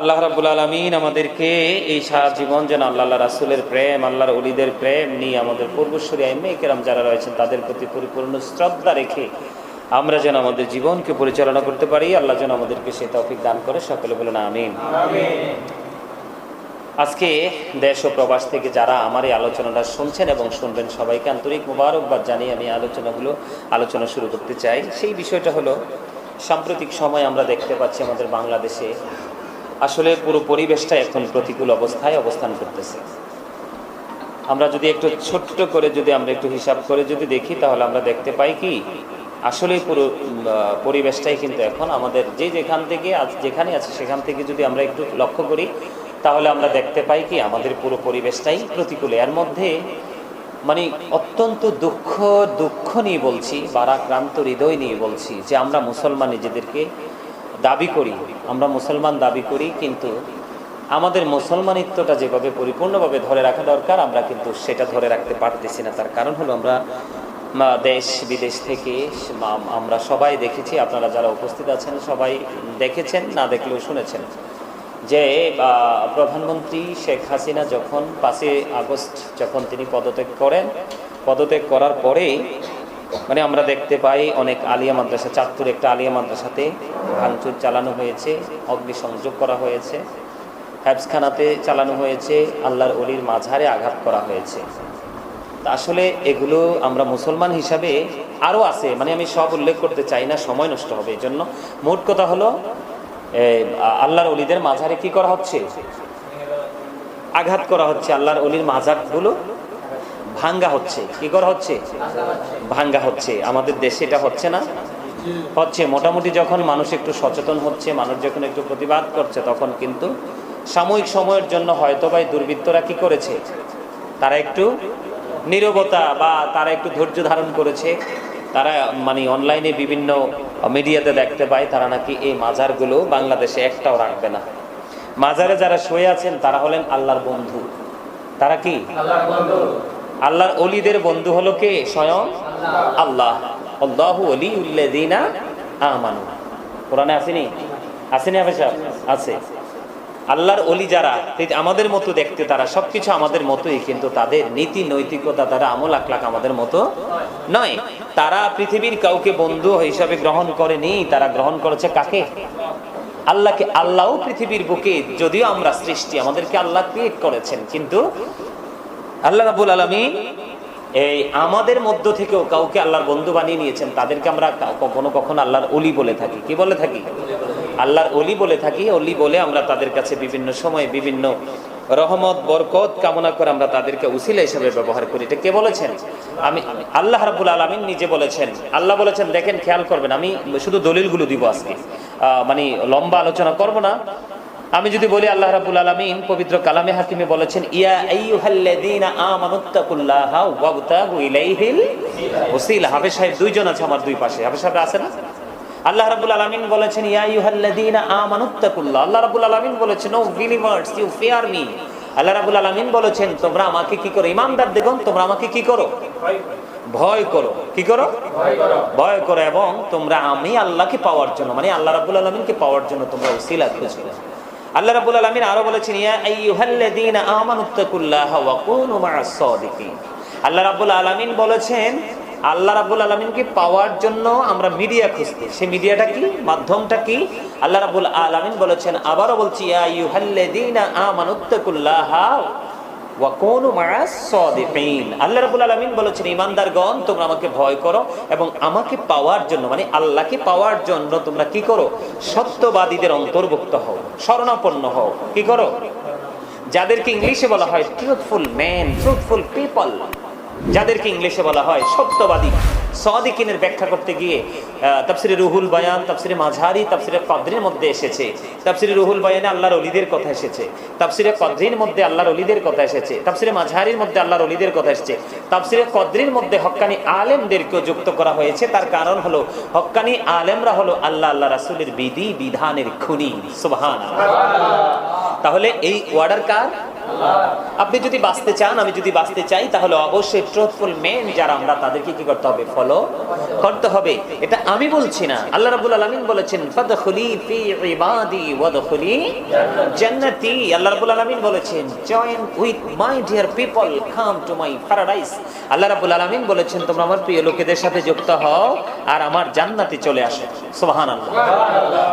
আল্লাহ রাবুল আলমিন আমাদেরকে এই সারা জীবন যেন আল্লাহ রাসুলের প্রেম, আল্লাহর অলিদের প্রেম নিয়ে আমাদের পূর্বশ্বরী আইমে কেরাম যারা রয়েছেন, তাদের প্রতি পরিপূর্ণ শ্রদ্ধা রেখে আমরা যেন আমাদের জীবনকে পরিচালনা করতে পারি। আল্লাহ যেন আমাদেরকে সে তফিক দান করে। সকলে বলুন আমিন। আজকে দেশ ও প্রবাস থেকে যারা আমার এই আলোচনাটা শুনছেন এবং শুনবেন, সবাইকে আন্তরিক মুবারকবাদ জানিয়ে আমি আলোচনাগুলো, আলোচনা শুরু করতে চাই। সেই বিষয়টা হলো, সাম্প্রতিক সময় আমরা দেখতে পাচ্ছি আমাদের বাংলাদেশে আসলে পুরো পরিবেশটা এখন প্রতিকূল অবস্থায় অবস্থান করতেছে। আমরা যদি একটু ছোট্ট করে যদি আমরা একটু হিসাব করে যদি দেখি, তাহলে আমরা দেখতে পাই কি, আসলে পুরো পরিবেশটাই কিন্তু এখন আমাদের যে যেখান থেকে আজ যেখানে আছে সেখান থেকে যদি আমরা একটু লক্ষ্য করি, তাহলে আমরা দেখতে পাই কি, আমাদের পুরো পরিবেশটাই প্রতিকূলে। এর মধ্যে মানে অত্যন্ত দুঃখ দুঃখ নিয়ে বলছি, বারাক্রান্ত হৃদয় নিয়ে বলছি যে আমরা মুসলমান নিজেদেরকে দাবি করি, আমরা মুসলমান দাবি করি, কিন্তু আমাদের মুসলমানিত্বটা যেভাবে পরিপূর্ণভাবে ধরে রাখা দরকার, আমরা কিন্তু সেটা ধরে রাখতে পারতেছি না। তার কারণ হলো আমরা দেশ বিদেশ থেকে আমরা সবাই দেখেছি, আপনারা যারা উপস্থিত আছেন সবাই দেখেছেন, না দেখলেও শুনেছেন, যে প্রধানমন্ত্রী শেখ হাসিনা যখন পাঁচই আগস্ট যখন তিনি পদত্যাগ করেন, পদত্যাগ করার পরেই মানে আমরা দেখতে পাই অনেক আলিয়া মাদ্রাসা, চাঁদপুর একটা আলিয়া মাদ্রাসাতে ভাঙচুর চালানো হয়েছে, অগ্নিসংযোগ করা হয়েছে হ্যাবসখানাতে চালানো হয়েছে, আল্লাহর অলির মাঝারে আঘাত করা হয়েছে। তা আসলে এগুলো আমরা মুসলমান হিসাবে আরও আছে মানে আমি সব উল্লেখ করতে চাই না, সময় নষ্ট হবে এই জন্য মোট কথা হলো আল্লাহর অলিদের মাঝারে কি করা হচ্ছে? আঘাত করা হচ্ছে, আল্লাহর অলির মাজারগুলো ভাঙ্গা হচ্ছে। কি করা হচ্ছে? ভাঙ্গা হচ্ছে। আমাদের দেশে এটা হচ্ছে না। হচ্ছে। মোটামুটি যখন মানুষ একটু সচেতন হচ্ছে, মানুষ যখন একটু প্রতিবাদ করছে, তখন কিন্তু সাময়িক সময়ের জন্য হয়তো বা দুর্বৃত্তরা কি করেছে? তারা একটু নীরবতা বা তারা একটু ধৈর্য ধারণ করেছে। তারা মানে অনলাইনে বিভিন্ন মিডিয়াতে দেখতে পায়, তারা নাকি এই মাজারগুলো বাংলাদেশে একটাও রাখবে না। মাজারে যারা শুয়ে আছেন, তারা হলেন আল্লাহর বন্ধু। তারা কি? অলিদের বন্ধু হলো কে? স্বয়ং আল্লাহ। আল্লাহু অলি উল্লাদিনা আমানু। কোরআনে আসেনি? আসেনি আবে সাহেব? আছে। আল্লাহর অলি যারা আমাদের মতো দেখতে তারা, সবকিছু আমাদের মতোই, কিন্তু তাদের নীতি নৈতিকতা, তারা আমল আখলাক আমাদের মতো নয়। তারা পৃথিবীর কাউকে বন্ধু হিসাবে গ্রহণ করেনি, তারা গ্রহণ করেছে কাকে? আল্লাহকে। আল্লাহও পৃথিবীর বুকে, যদিও আমরা সৃষ্টি, আমাদেরকে আল্লাহ ক্রিয়েট করেছেন, কিন্তু আল্লাহ রাবুল আলমী এই আমাদের মধ্য থেকেও কাউকে আল্লাহর বন্ধু বানিয়ে নিয়েছেন, তাদেরকে আমরা কখনো কখনো আল্লাহর অলি বলে থাকি। কি বলে থাকি? আল্লাহর অলি বলে থাকি অলি বলে আমরা তাদের কাছে বিভিন্ন সময়ে বিভিন্ন রহমত, বরকত, কামনা করে আমরা তাদেরকে উসিলা হিসেবে ব্যবহার করি। এটা কে বলেছেন? আমি আল্লাহ রাবুল আলমিন নিজে বলেছেন। আল্লাহ বলেছেন, দেখেন, খেয়াল করবেন, আমি শুধু দলিলগুলো দিব আজকে। মানে লম্বা আলোচনা করব না। আমি যদি বলি আল্লাহ রাবুল আলমিন পবিত্র কালামে হাকিমে বলেছেন, ইয়া হাফেজ সাহেব, দুইজন আছে আমার দুই পাশে। হাফেজ সাহেব আছে না? আল্লাহ রাবুল আলমিন বলেছেন, ইয়া আইয়ুহাল্লাযীনা আমানুত্তাকুল্লাহ। আল্লাহ রাবুল আলমিন বলেছেন ও বিলিভার্স ইউ ফিয়ার মি আল্লাহ রাবুল আলমিন বলেছেন, তোমরা আমাকে কি করো? ইমানদার দেখুন তোমরা আমাকে কি করো? ভয় করো। কি করো? ভয় করো এবং তোমরা আমি আল্লাহকে পাওয়ার জন্য মানে আল্লাহ রাবুল আলমিনকে পাওয়ার জন্য তোমরা উসিলা খুঁজবে আল্লাহ রাবুল আলমিন আরও বলেছেন আল্লাহ রাবুল আলমিন বলেছেন, আল্লাহ রাবুল আলমিনকে পাওয়ার জন্য আমরা মিডিয়া খুঁজতে। সেই মিডিয়াটা কি? মাধ্যমটা কি? আল্লাহ রাবুল আলমিন বলেছেন, আবারও বলছি বলেছেন তোমরা আমাকে ভয় করো এবং আমাকে পাওয়ার জন্য মানে আল্লাহকে পাওয়ার জন্য তোমরা কি করো? সত্যবাদীদের অন্তর্ভুক্ত হও হও। কি করো? যাদেরকে ইংলিশে বলা হয় ট্রুথফুল ম্যান ট্রুথফুল পিপল যাদেরকে ইংলিশে বলা হয় সত্যবাদী। সদিকিনের ব্যাখ্যা করতে গিয়ে তাফসিরে রুহুল বায়ান, তাফসিরে মাঝারি তাফসিরে কদ্রির মধ্যে এসেছে। তাফসিরে রুহুল বায়ানে আল্লাহর অলিদের কথা এসেছে। তাফসিরে কদ্রির মধ্যে আল্লাহর অলিদের কথা এসেছে। তাফসিরে মাঝারির মধ্যে আল্লাহর অলিদের কথা এসেছে। তাফসিরে কদ্রির মধ্যে হক্কানি আলেমদেরকেও যুক্ত করা হয়েছে। তার কারণ হলো, হক্কানি আলেমরা হলো আল্লাহ আল্লাহ রাসূলের বিধি, বিধানের খুনি। সুবহান তাহলে এই ওয়ার্ডার কার? আপনি যদি বাঁচতে চান, আমি যদি বাঁচতে চাই, তাহলে অবশ্যই ট্রুথফুল মেন যারা আমরা তাদেরকে কি করতে হবে? ফলো করতে হবে। এটা আমি বলছি না। আল্লাহ রাব্বুল আলামিন বলেছেন ফি ইবাদি ওয়াদখুলি জান্নাতি। আল্লাহ রাব্বুল আলামিন বলেছেন join with my dear people come to my paradise আল্লাহ রাব্বুল আলামিন বলেছেন, তোমরা আমার প্রিয় লোকেদের সাথে যুক্ত হও আর আমার জান্নাতে চলে আসো। সুবহানাল্লাহ।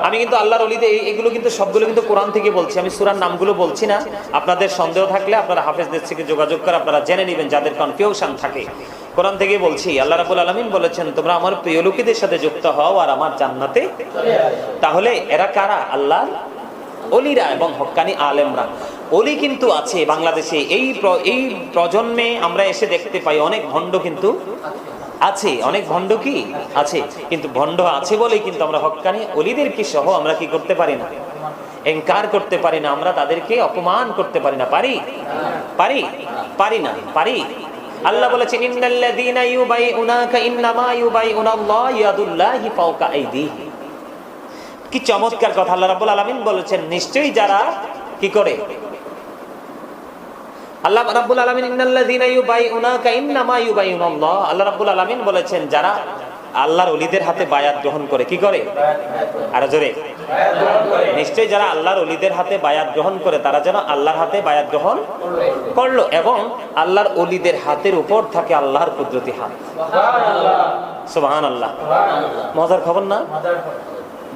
আমি কিন্তু আল্লাহর অলিতে এগুলো কিন্তু সবগুলো কিন্তু কোরআন থেকে বলছি। আমি সূরার নামগুলো বলছি না। আপনাদের সন্দেহ থাকলে আপনারা হাফেজদের থেকে যোগাযোগ করে আপনারা জেনে নেবেন যাদের কনফিউশন থাকে। কোরআন থেকে বলছি, আল্লাহ রাবুল আলমিন বলেছেন, তোমরা আমার প্রিয় লোকেদের সাথে যুক্ত হও আর আমার জান্নাতে তাহলে এরা কারা? আল্লাহ অলিরা এবং হক্কানি আলেমরা। অলি কিন্তু আছে বাংলাদেশে। এই এই প্রজন্মে আমরা এসে দেখতে পাই অনেক ভণ্ড কিন্তু আছে। অনেক ভণ্ড কি? আছে। কিন্তু ভণ্ড আছে বলেই কিন্তু আমরা হক্কানি অলিদেরকে সহ আমরা কি করতে পারি না? এনকার করতে পারি না, আমরা তাদেরকে অপমান করতে পারি না। পারি? পারি? পারি না। পারি? আল্লাহ বলেছেন ইন্নাল্লাযীনা ইউবাইউনাকা ইন্নামা ইয়াদুল্লাহি ফাওকা আইদিহি। কি চমৎকার কথা আল্লাহ রাব্বুল আলামিন বলেছেন। নিশ্চয়ই যারা কি করে? আল্লাহ রাব্বুল আলামিন, ইন্নাল্লাযীনা ইউবাইউনাকা ইন্নামা আল্লাহ রাব্বুল আলামিন বলেছেন, যারা আল্লাহর অলিদের হাতে বায়াত গ্রহণ করে, কি করে? আর জোরে। নিশ্চয়ই যারা আল্লাহর অলিদের হাতে বায়াত গ্রহণ করে, তারা যেন আল্লাহর হাতে বায়াত গ্রহণ করল এবং আল্লাহর অলিদের হাতের উপর থাকে আল্লাহর কুদরতি হাত। সুবহানাল্লাহ। মজার খবর না?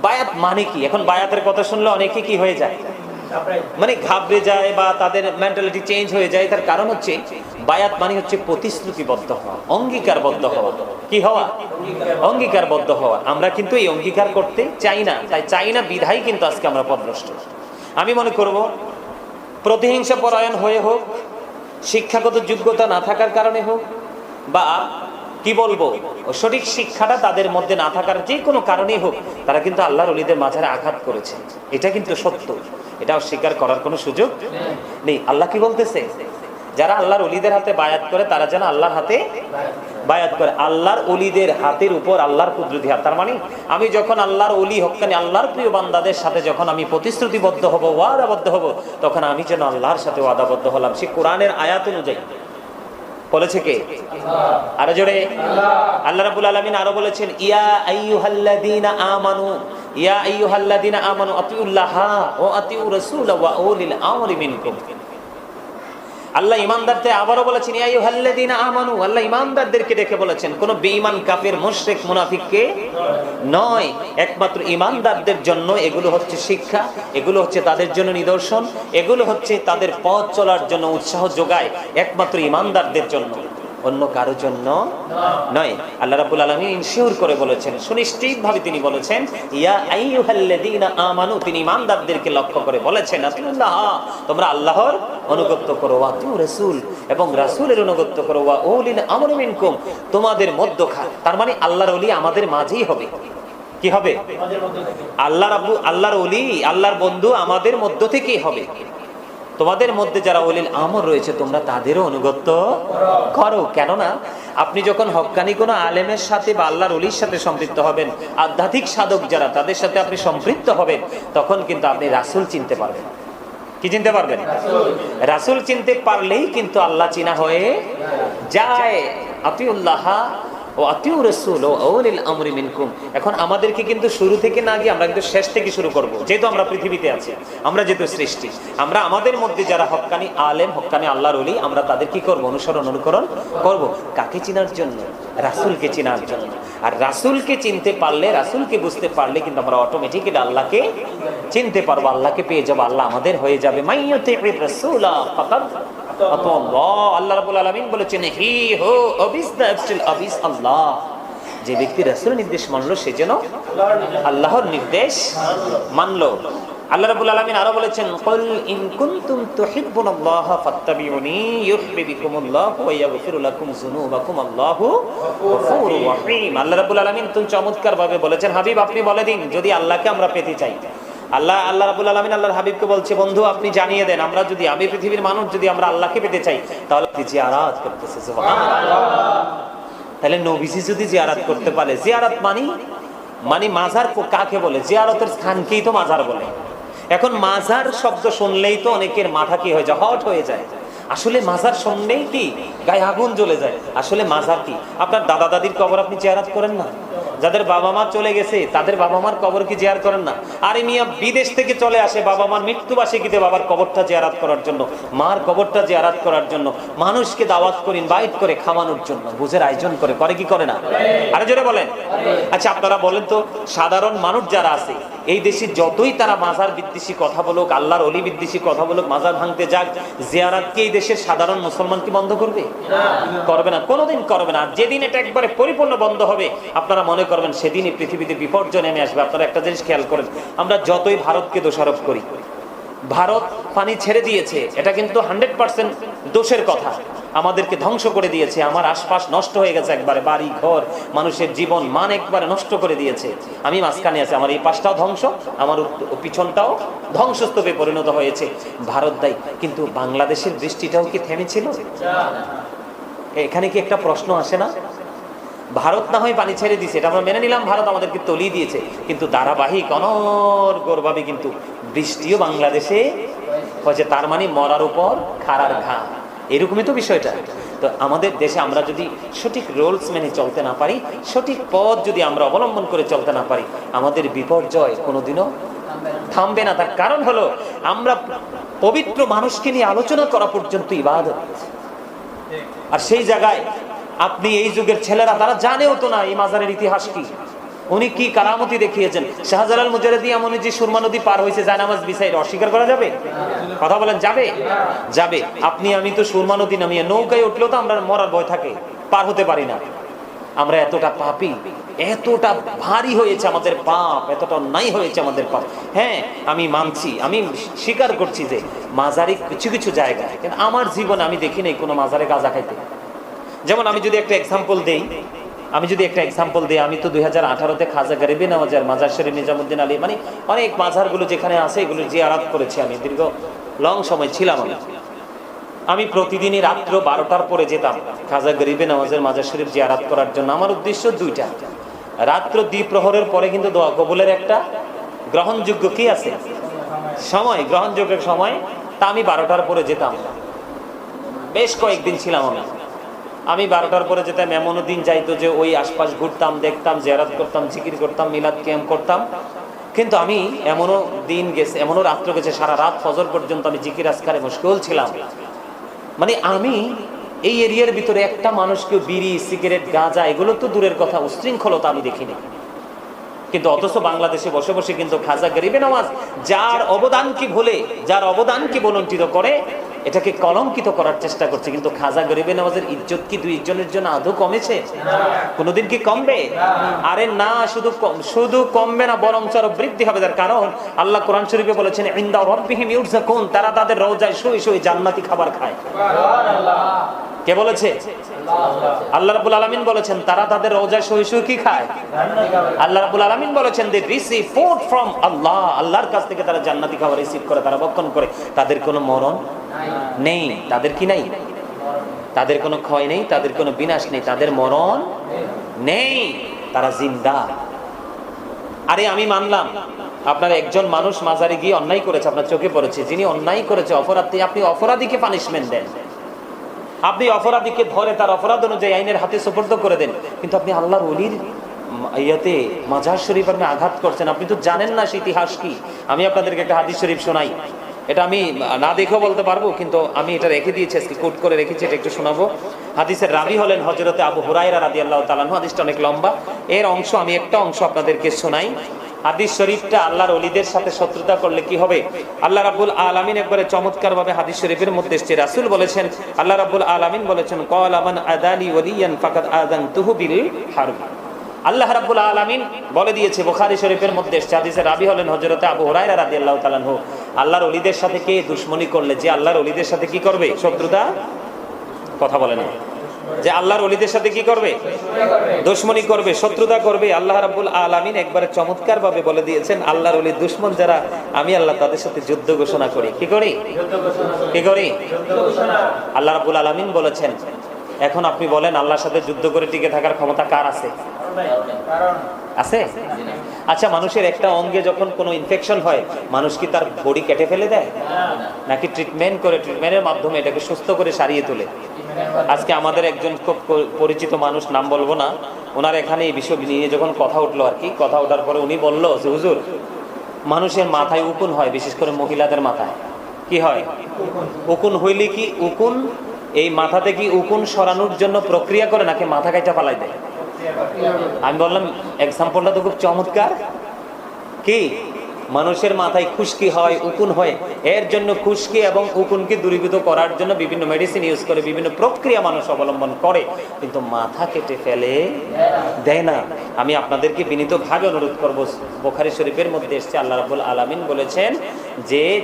বায়াত মানে কি? এখন বায়াতের কথা শুনলে অনেকে কি হয়ে যায়? মানে ঘাবড়ে যায় বা তাদের মেন্টালিটি চেঞ্জ হয়ে যায়, তার কারণ হচ্ছে বায়াত মানে হচ্ছে প্রতিশ্রুতিবদ্ধ হওয়া, অঙ্গীকারবদ্ধ হওয়া। কি হওয়া? অঙ্গীকারবদ্ধ হওয়া। আমরা কিন্তু এই অঙ্গীকার করতে চাই না, তাই চাই না বিধাই কিন্তু আজকে আমরা পদভ্রষ্ট। আমি মনে করব, প্রতিহিংসা পরায়ণ হয়ে হোক, শিক্ষাগত যোগ্যতা না থাকার কারণে হোক, বা কি বলব? সঠিক শিক্ষাটা তাদের মধ্যে না থাকার যে কোনো কারণেই হোক, তারা কিন্তু আল্লাহর অলিদের মাঝারে আঘাত করেছে। এটা কিন্তু সত্য। এটা অস্বীকার করার কোনো সুযোগ নেই। আল্লাহ কি বলতেছে? যারা আল্লাহর অলিদের হাতে বায়াত করে, তারা যেন আল্লাহর হাতে বায়াত করে। আল্লাহর অলিদের হাতের উপর আল্লাহর কুদরতি হাত। তার মানে আমি যখন আল্লাহর অলি হকানি আল্লাহর প্রিয় বান্দাদের সাথে যখন আমি প্রতিশ্রুতিবদ্ধ হব, ওয়াদাবদ্ধ হব, তখন আমি যেন আল্লাহর সাথে ওয়াদাবদ্ধ হলাম। সে কোরআনের আয়াত অনুযায়ী। বলেছে কে? আরও জোরে। আল্লাহ রাবুল আলমিন আরও বলেছেন, ইয়া আইয়ুহাল্লাযীনা আমানু, ইয়া আইয়ুহাল্লাযীনা আমানু আতিউল্লাহ ও আতিউ রাসূল ওয়া উলিল আমরি মিনকুম। আল্লাহ ইমানদারদের আবারও বলেছেন আমানু আল্লাহ ইমানদারদেরকে ডেকে বলেছেন, কোন বেঈমান, কাফের, মুশরিক, মুনাফিককে নয়। একমাত্র ইমানদারদের জন্য এগুলো হচ্ছে শিক্ষা, এগুলো হচ্ছে তাদের জন্য নিদর্শন, এগুলো হচ্ছে তাদের পথ চলার জন্য উৎসাহ যোগায় একমাত্র ইমানদারদের জন্য। অন্য কারোর জন্য নয়। আল্লাহ রাব্বুল আলামিন ইনশিওর করে বলেছেন সুনিশ্চিত ভাবে তিনি বলেছেন ইয়া আমানু তিনি ইমানদারদেরকে লক্ষ্য করে বলেছেন তোমরা আল্লাহর অনুগত্য করো ওয়া তু রাসূল এবং রাসূলের অনুগত্য করো ওয়া উলিল আমরি মিনকুম তোমাদের মধ্যখান তার মানে আল্লাহর ওলি আমাদের মাঝেই হবে। কি হবে? আল্লাহ রাব্বু আল্লাহর ওলি আল্লাহর বন্ধু আমাদের মধ্য থেকেই হবে। তোমাদের মধ্যে যারা অলিল আমর রয়েছে, তোমরা তাদেরও অনুগত্য করো। কেননা, আপনি যখন হক্কানি কোনো আলেমের সাথে বা আল্লাহর অলির সাথে সম্পৃক্ত হবেন, আধ্যাত্মিক সাধক যারা, তাদের সাথে আপনি সম্পৃক্ত হবেন, তখন কিন্তু আপনি রাসূল চিনতে পারবেন। কি চিনতে পারবেন? রাসূল চিনতে পারলেই কিন্তু আল্লাহ চিনা হয়ে যায়। আতিউল্লাহ ও আতিউ রসুল ও মিনকুম। এখন আমাদেরকে কিন্তু শুরু থেকে না গিয়ে আমরা কিন্তু শেষ থেকে শুরু করব, যেহেতু আমরা পৃথিবীতে আছি, আমরা যেহেতু সৃষ্টি, আমরা আমাদের মধ্যে যারা হক্কানি আলেম, হক্কানি আল্লাহর অলি আমরা তাদের কি করব? অনুসরণ, অনুকরণ করব? কাকে চিনার জন্য? রাসূলকে চিনার জন্য। আর রাসূলকে চিনতে পারলে, রাসূলকে বুঝতে পারলে কিন্তু আমরা অটোমেটিক্যালি আল্লাহকে চিনতে পারব, আল্লাহকে পেয়ে যাব, আল্লাহ আমাদের হয়ে যাবে। মাইয়তে রাসূলা বলেছেন, হি আল্লাহ। যে ব্যক্তি রাসূলের নির্দেশ মানলো, সে যেন আল্লাহর নির্দেশ মানলো। আল্লাহ রাব্বুল আলামিন আরও বলেছেন আল্লাহু রাব্বুল আলামিন তুমি চমৎকার ভাবে বলেছেন, হাবিব, আপনি বলে দিন, যদি আল্লাহকে আমরা পেতে চাই। আল্লাহ আল্লাহ রাবুল আলমিন আল্লাহর হাবিবকে বলছে, বন্ধু, আপনি জানিয়ে দেন, আমরা যদি, আমি পৃথিবীর মানুষ যদি আমরা আল্লাহকে পেতে চাই, তাহলে জিয়ারাত করতেছে তাহলে নবীজি যদি জিয়ারাত করতে পারে, জিয়ারাত মানি? মানে মাজার কাকে বলে? জিয়ারতের স্থানকেই তো মাজার বলে। এখন মাজার শব্দ শুনলেই তো অনেকের মাথা কি হয়ে যায়? হট হয়ে যায়। আসলে মাজার শুনলেই কি? গায়ে আগুন জ্বলে যায়। আসলে মাজার কি? আপনার দাদা দাদির কবর আপনি চেয়ারাত করেন না? যাদের বাবা মা চলে গেছে, তাদের বাবা মার কবর কি জিয়ার করেন না? আরে মিয়া, বিদেশ থেকে চলে আসে বাবা মার মৃত্যুবার্ষিকীতে বাবার কবরটা জিয়ারাত করার জন্য, মার কবরটা জিয়ারাত করার জন্য, মানুষকে দাওয়াত করে ইনভাইট করে খাওয়ানোর জন্য, বুঝের আয়োজন করে করে কি করে না? আরে জোরে বলেন। আচ্ছা আপনারা বলেন তো, সাধারণ মানুষ যারা আছে, এই দেশে যতই তারা মাজার বিদ্বেষী কথা বলুক, আল্লাহর অলি বিদ্বেষী কথা বলুক, মাজার ভাঙতে যাক জিয়ারাতকে এই দেশের সাধারণ মুসলমান কি বন্ধ করবে? করবে না, কোনোদিন করবে না। যেদিন এটা একবারে পরিপূর্ণ বন্ধ হবে, আপনারা মনে করবেন, সেদিনই পৃথিবীতে বিপর্যয় নেমে আসবে। আপনারা একটা জিনিস খেয়াল করেন, আমরা যতই ভারতকে দোষারোপ করি, ভারত পানি ছেড়ে দিয়েছে, এটা কিন্তু হান্ড্রেড পার্সেন্ট দোষের কথা। আমাদেরকে ধ্বংস করে দিয়েছে, আমার আশপাশ নষ্ট হয়ে গেছে একবারে, বাড়ি, ঘর, মানুষের জীবন, মান একবারে নষ্ট করে দিয়েছে। আমি মাঝখানে আছি, আমার এই পাশটাও ধ্বংস, আমার পিছনটাও ধ্বংসস্তূপে পরিণত হয়েছে। ভারত দায়ী, কিন্তু বাংলাদেশের দৃষ্টিটাও কি থেমেছিল? এখানে কি একটা প্রশ্ন আসে না? ভারত না হয় পানি ছেড়ে দিয়েছে এটা আমরা মেনে নিলাম, ভারত আমাদেরকে তলিয়ে দিয়েছে। কিন্তু ধারাবাহিক অনর্গরভাবে কিন্তু বৃষ্টিও বাংলাদেশে হয়েছে, তার মানে মরার উপর খারার ঘা এরকমই তো বিষয়টা। তো আমাদের দেশে আমরা যদি সঠিক রোলস মেনে চলতে না পারি, সঠিক পথ যদি আমরা অবলম্বন করে চলতে না পারি, আমাদের বিপর্যয় কোনোদিনও থামবে না। তার কারণ হলো, আমরা পবিত্র মানুষকে নিয়ে আলোচনা করা পর্যন্ত ইবাদত। আর সেই জায়গায় আপনি এই যুগের ছেলেরা, তারা জানেও তো না এই মাজারের ইতিহাস কি। উনি কি কারামতি দেখিয়েছেন? শাহজালাল মুজারদি এমন যে সুরমা নদী পার হয়েছে জায়নামাজ বিসাইড অস্বীকার করা যাবে? কথা বলেন, যাবে? যাবে। আপনি, আমি তো সুরমা নদী নামিয়ে নৌকায় উঠলেও তো আমরা মরার ভয় থাকে, পার হতে পারি না। আমরা এতটা পাপি, এতটা ভারী হয়েছে আমাদের পাপ, এতটা নাই হয়েছে আমাদের পাপ। হ্যাঁ আমি মানছি, আমি স্বীকার করছি যে মাজারি কিছু কিছু জায়গায়, কিন্তু আমার জীবনে আমি দেখি নাই কোনো মাজারে গাঁজা খাইতে। যেমন আমি যদি একটা এক্সাম্পল দেই, আমি যদি একটা এক্সাম্পল দিই, আমি তো দুই হাজার আঠারোতে খাজা গরিবি নামাজার মাজার শরীফ নিজামুদ্দিন আলী মানে অনেক মাজারগুলো যেখানে আছে, এগুলো যে আরাত করেছি আমি, দীর্ঘ লং সময় ছিলাম আমি। আমি প্রতিদিনই রাত্র বারোটার পরে যেতাম, খাজা গরিবে নামাজের মাজার শরীফ জিয়ারাত করার জন্য। আমার উদ্দেশ্য দুইটা। রাত্র দ্বিপ্রহরের পরে কিন্তু দোয়া কবুলের একটা গ্রহণযোগ্য কি আছে? সময়, গ্রহণযোগ্য সময়। তা আমি বারোটার পরে যেতাম। বেশ কয়েকদিন ছিলাম আমি। আমি বারোটার পরে যেতাম এমনও দিন যাইতো যে ওই আশপাশ ঘুরতাম, দেখতাম জেরাত করতাম, জিকির করতাম, মিলাদ ক্যাম্প করতাম। কিন্তু আমি এমনও দিন গেছে, এমনও রাত্র গেছে, সারা রাত ফজর পর্যন্ত আমি জিকির আজকারে মুশকিল ছিলাম। মানে আমি এই এরিয়ার ভিতরে একটা মানুষকে বিড়ি, সিগারেট, গাঁজা, এগুলো তো দূরের কথা, উশৃঙ্খলতা আমি দেখিনি। কিন্তু অথচ বাংলাদেশে বসে বসে কিন্তু খাজা গরিবে নামাজ, যার অবদানকে ভুলে, যার অবদানকে বলন্টিত করে এটাকে কলঙ্কিত করার চেষ্টা করছে, কিন্তু খাজা গরিবে নামাজের ইজ্জত কি দুই জনের জন্য আদৌ কমেছে? কোনোদিন কি কমবে? আরে না, শুধু শুধু কমবে না বরং আরও বৃদ্ধি হবে তার কারণ আল্লাহ কোরআন শরীফে বলেছেন, ইন্দা রব্বিহিম ইউরজাকুন তারা তাদের রোজায় শুয়ে শুয়ে জান্নাতি খাবার খায়। কে বলেছে? আল্লাহ রাব্বুল আলামিন বলেছেন, তারা তাদের শুয়ে শুয়ে কি খায়? আল্লাহ রাব্বুল আলামিন বলেছেন ফ্রম আল্লাহ। আল্লাহর কাছ থেকে তারা জান্নাতি খাবার রিসিভ করে, তারা ভক্ষণ করে। তাদের কোনো মরণ নেই, তাদের কি নাই? তাদের কোনো ক্ষয় নেই, তাদের কোনো বিনাশ নেই, তাদের মরণ নেই, তারা জিন্দা। আরে আমি মানলাম, আপনার একজন মানুষ মাজারে গিয়ে অন্যায় করেছে, আপনার চোখে পড়েছে, যিনি অন্যায় করেছে অপরাধ, আপনি অপরাধীকে পানিশমেন্ট দেন। আপনি অপরাধীকে ধরে তার অপরাধ অনুযায়ী আইনের হাতে সুপর্দ করে দেন। কিন্তু আপনি আল্লাহর অলির ইয়াতে মাজার শরীফ আপনি আঘাত করছেন। আপনি তো জানেন না সে ইতিহাস কি। আমি আপনাদেরকে একটা হাদিস শরীফ শোনাই। এটা আমি না দেখেও বলতে পারব, কিন্তু আমি এটা রেখে দিয়েছি, আজকে কোট করে রেখেছি, এটা একটু শোনাবো। হাদিসের রাবি হলেন হজরতে আবু হুরাইরা রাদি আল্লাহ তালানহু হাদিসটা অনেক লম্বা। এর অংশ, আমি একটা অংশ আপনাদেরকে শোনাই। হাদিস শরীফটা আল্লাহর অলিদের সাথে শত্রুতা করলে কি হবে? আল্লাহ রাব্বুল আলামিন একবারে চমৎকার ভাবে হাদিস শরীফের মধ্যে এসেছে। রাসুল বলেছেন, আল্লাহ রাব্বুল আলামিন বলেছেন কল আমান আদানি ওয়ালিয়ান ফাকাদ আযানতুহু বিল হারব। আল্লাহ রাব্বুল আলামিন বলে দিয়েছে, বুখারী শরীফের মধ্যে এসেছে। রাবি হলেন হযরতে আবু হুরায়রা রাদিয়াল্লাহু তাআলা আনহু। আল্লাহর অলিদের সাথে কে দুশমনি করলে? যে আল্লাহর অলিদের সাথে কি করবে? শত্রুতা? কথা বলে না। যে আল্লাহর অলিদের সাথে কি করবে? দুশ্মনী করবে, শত্রুতা করবে। আল্লাহ রাব্বুল আলামিন একবারে চমৎকার ভাবে বলে দিয়েছেন, আল্লাহর অলির দুশ্মন যারা, আমি আল্লাহ তাদের সাথে যুদ্ধ ঘোষণা করি। কি করি? কি করি? আল্লাহ রাব্বুল আলামিন বলেছেন, এখন আপনি বলেন আল্লাহর সাথে যুদ্ধ করে টিকে থাকার ক্ষমতা কার আছে? আছে? আচ্ছা মানুষের একটা অঙ্গে যখন কোনো ইনফেকশন হয়, মানুষ কি তার বডি কেটে ফেলে দেয়? নাকি ট্রিটমেন্ট করে ট্রিটমেন্টের মাধ্যমে এটাকে সুস্থ করে সারিয়ে তোলে? আজকে আমাদের একজন খুব পরিচিত মানুষ, নাম বলব না, ওনার এখানে এই বিষয় নিয়ে যখন কথা উঠল আর কি, কথা ওঠার পরে উনি বলল, যে হুজুর, মানুষের মাথায় উকুন হয়, বিশেষ করে মহিলাদের মাথায়। কি হয়? উকুন হইলে কি উকুন? এই মাথাতে কি উকুন সরানোর জন্য প্রক্রিয়া করে নাকি মাথা কাইটা পালাই দেয়? আমি বললাম, এক্সাম্পলটা তো খুব চমৎকার। কি? মানুষের মাথায় খুশকি হয়, উকুন হয়। এর জন্য খুশকি এবং উকুনকে দূরীভূত করার জন্য বিভিন্ন মেডিসিন ইউজ করে, বিভিন্ন প্রক্রিয়া মানুষ অবলম্বন করে। কিন্তু মাথা কেটে ফেলে, দেয় না। আমি আপনাদেরকে বিনীতভাবে অনুরোধ করব, বোখারি শরীফের মধ্যে এসছে, আল্লাহ রাবুল আলামিন বলেছেন যে,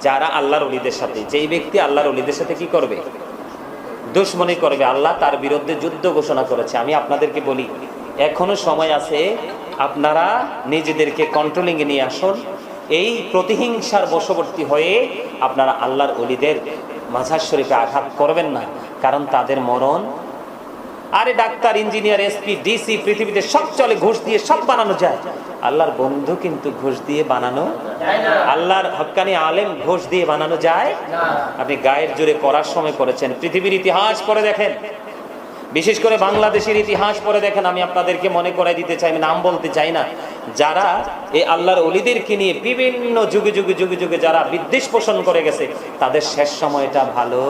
যারা আল্লাহর অলিদের সাথে, যেই ব্যক্তি আল্লাহর অলিদের সাথে কি করবে? দুশ্মনী করবে। আল্লাহ তার বিরুদ্ধে যুদ্ধ ঘোষণা করেছে। আমি আপনাদেরকে বলি এখনও সময় আছে, আপনারা নিজেদেরকে কন্ট্রোলিং এ নিয়ে আসুন। এই প্রতিহিংসার বশবর্তী হয়ে আপনারা আল্লাহর অলিদের মাঝার শরীফে আঘাত করবেন না, কারণ তাদের মরণ। আরে ডাক্তার, ইঞ্জিনিয়ার, এসপি, ডিসি, পৃথিবীতে সব চলে, ঘুষ দিয়ে সব বানানো যায়। আল্লাহর বন্ধু কিন্তু ঘুষ দিয়ে বানানো। আল্লাহর হক্কানি আলেম ঘুষ দিয়ে বানানো যায়। আপনি গায়ের জোরে পড়ার সময় করেছেন পৃথিবীর ইতিহাস পড়ে দেখেন। বিশেষ করে বাংলাদেশের ইতিহাস পরে দেখেন, আমি আপনাদেরকে মনে করাই দিতে চাই, আমি নাম বলতে চাই না। যারা এই আল্লাহর অলিদেরকে নিয়ে বিভিন্ন যুগে যুগে যুগে যুগে যারা বিদ্বেষ পোষণ করে গেছে, তাদের শেষ সময়টা ভালো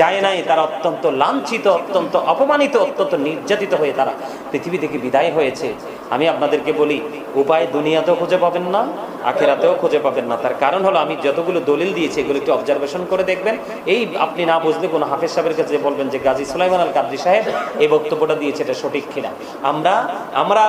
যায় নাই। তারা অত্যন্ত লাঞ্ছিত, অত্যন্ত অপমানিত, অত্যন্ত নির্যাতিত হয়ে তারা পৃথিবী থেকে বিদায় হয়েছে। আমি আপনাদেরকে বলি, উপায় দুনিয়াতেও খুঁজে পাবেন না, আখেরাতেও খুঁজে পাবেন না। তার কারণ হলো, আমি যতগুলো দলিল দিয়েছি, এগুলো একটু অবজারভেশন করে দেখবেন। এই আপনি না বুঝলে কোনো হাফেজ সাহেবের কাছে বলবেন যে, গাজী সুলাইমান আল কাদরি সাহেব এই বক্তব্যটা দিয়েছে, এটা সঠিক কিনা। আমরা আমরা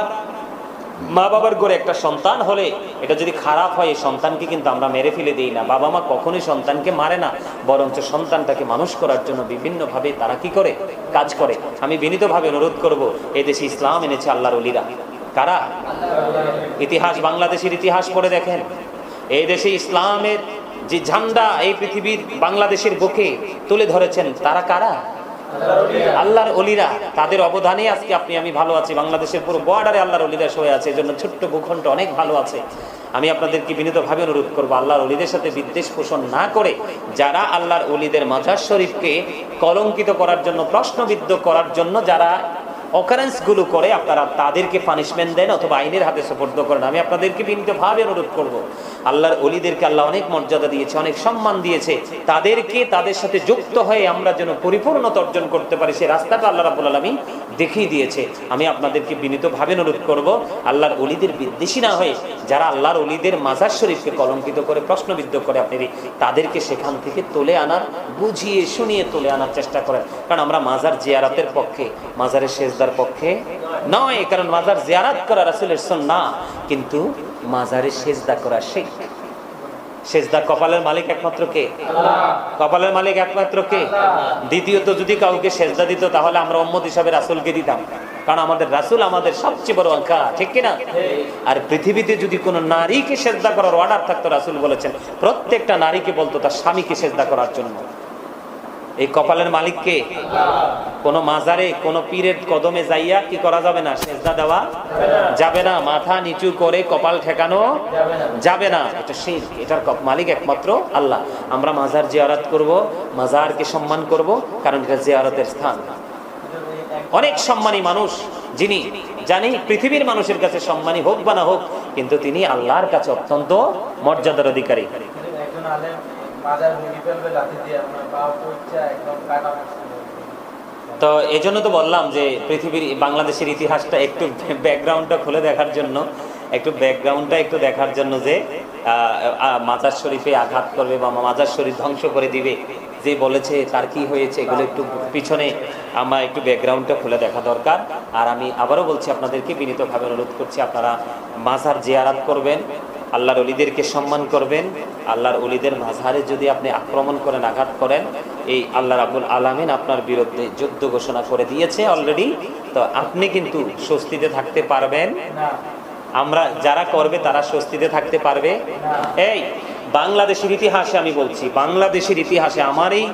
মা বাবার ঘরে একটা সন্তান হলে, এটা যদি খারাপ হয়, এই সন্তানকে কিন্তু আমরা মেরে ফেলে দিই না। বাবা মা কখনোই সন্তানকে মারে না, বরঞ্চ সন্তানটাকে মানুষ করার জন্য বিভিন্নভাবে তারা কি করে? কাজ করে। আমি বিনীতভাবে অনুরোধ করব এই দেশে ইসলাম এনেছে আল্লাহর অলিরা কারা? ইতিহাস বাংলাদেশের ইতিহাস পড়ে দেখেন। এই দেশে ইসলামের যে ঝান্ডা এই পৃথিবীর বাংলাদেশের বুকে তুলে ধরেছেন, তারা কারা? আল্লাহর অলিরা। তাদের অবদানে আজকে আপনি, আমি ভালো আছি। বাংলাদেশের পুরো বর্ডারে আল্লাহর অলিরা সয়ে আছে। এজন্য ছোট্ট ভূখণ্ড অনেক ভালো আছে। আমি আপনাদেরকে বিনীতভাবে অনুরোধ করব, আল্লাহর অলিদের সাথে বিদ্বেষ পোষণ না করে যারা আল্লাহর অলিদের মাজার শরীফকে কলঙ্কিত করার জন্য, প্রশ্নবিদ্ধ করার জন্য, যারা অকারেন্সগুলো করে আপনারা তাদেরকে পানিশমেন্ট দেন অথবা আইনের হাতে সুপর্দ করেন। আমি আপনাদেরকে বিনীতভাবে অনুরোধ করব। আল্লাহর অলিদেরকে আল্লাহ অনেক মর্যাদা দিয়েছে, অনেক সম্মান দিয়েছে। তাদেরকে তাদের সাথে যুক্ত হয়ে আমরা যেন পরিপূর্ণতা অর্জন করতে পারি সেই রাস্তাটা আল্লাহ রাবুল আলমী দেখিয়ে দিয়েছে। আমি আপনাদেরকে বিনীতভাবে অনুরোধ করব, আল্লাহর অলিদের বিদ্বেষী না হয়ে যারা আল্লাহর অলিদের মাজার শরীফকে কলঙ্কিত করে, প্রশ্নবিদ্ধ করে, আপনি তাদেরকে সেখান থেকে তুলে আনার, বুঝিয়ে, শুনিয়ে তুলে আনার চেষ্টা করেন। কারণ আমরা মাজার জিয়ারাতের পক্ষে, মাজারের শেষদার পক্ষে নয়, কারণ মাজার জিয়ারাত করা রাসুলের না কিন্তু মাজারে সেজদা করা শেখ। সেজদা কপালের মালিক একমাত্র কে? কপালের মালিক একমাত্র কে? দ্বিতীয়ত, যদি কাউকে সেজদা দিত, তাহলে আমরা উম্মত হিসাবে রাসুলকে দিতাম। কারণ আমাদের রাসুল আমাদের সবচেয়ে বড় আঙ্কা ঠিক কিনা? আর পৃথিবীতে যদি কোনো নারীকে সেজদা করার অর্ডার থাকতো, রাসুল বলেছেন, প্রত্যেকটা নারীকে বলতো তার স্বামীকে সেজদা করার জন্য। এই কপালের মালিককে কোন মাজারে, কোন পীরের কদমে যাইয়া কি করা যাবে না? সেজদা দেওয়া যাবে না। মাথা নিচু করে কপাল ঠেকানো যাবে না। এটা সেই এটার মালিক একমাত্র আল্লাহ। আমরা মাজার জিয়ারত করব, মাজারকে সম্মান করব, কারণ এটা জিয়ারতের স্থান। অনেক সম্মানী মানুষ, যিনি জানি পৃথিবীর মানুষের কাছে সম্মানী হোক বা না হোক, কিন্তু তিনি আল্লাহর কাছে অত্যন্ত মর্যাদার অধিকারী। তো এই জন্য তো বললাম যে পৃথিবীর বাংলাদেশের ইতিহাসটা একটু ব্যাকগ্রাউন্ডটা খুলে দেখার জন্য, একটু ব্যাকগ্রাউন্ডটা একটু দেখার জন্য যে মাজার শরীফে আঘাত করবে বা মাজার শরীফ ধ্বংস করে দিবে, যে বলেছে তার কি হয়েছে, এগুলো একটু পিছনে আমার একটু ব্যাকগ্রাউন্ডটা খুলে দেখা দরকার। আর আমি আবারও বলছি, আপনাদেরকে বিনীতভাবে অনুরোধ করছি, আপনারা মাজার জিয়ারাত করবেন আল্লাহর অলিদেরকে সম্মান করবেন। আল্লাহর অলিদের মাঝারে যদি আপনি আক্রমণ করেন আঘাত করেন, এই আল্লাহ রাবুল আলামিন আপনার বিরুদ্ধে যুদ্ধ ঘোষণা করে দিয়েছে অলরেডি তো আপনি কিন্তু স্বস্তিতে থাকতে পারবেন। আমরা যারা করবে তারা স্বস্তিতে থাকতে পারবে। এই বাংলাদেশের ইতিহাসে আমি বলছি, বাংলাদেশের ইতিহাসে আমার এই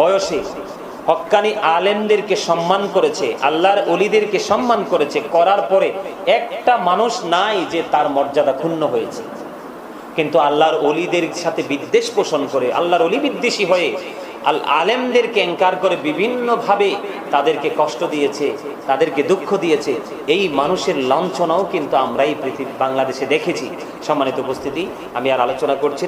বয়সে হক্কানি আলেমদেরকে সম্মান করেছে, আল্লাহর অলিদেরকে সম্মান করেছে, করার পরে একটা মানুষ নাই যে তার মর্যাদা ক্ষুণ্ণ হয়েছে। কিন্তু আল্লাহর অলিদের সাথে বিদ্বেষ পোষণ করে, আল্লাহর অলি বিদ্বেষী হয়ে আল আলেমদেরকে এঙ্কার করে বিভিন্নভাবে তাদেরকে কষ্ট দিয়েছে, তাদেরকে দুঃখ দিয়েছে। এই মানুষের লাঞ্ছনাও কিন্তু আমরা এই পৃথিবী, বাংলাদেশে দেখেছি। সম্মানিত উপস্থিতি, আমি আর আলোচনা করছি না।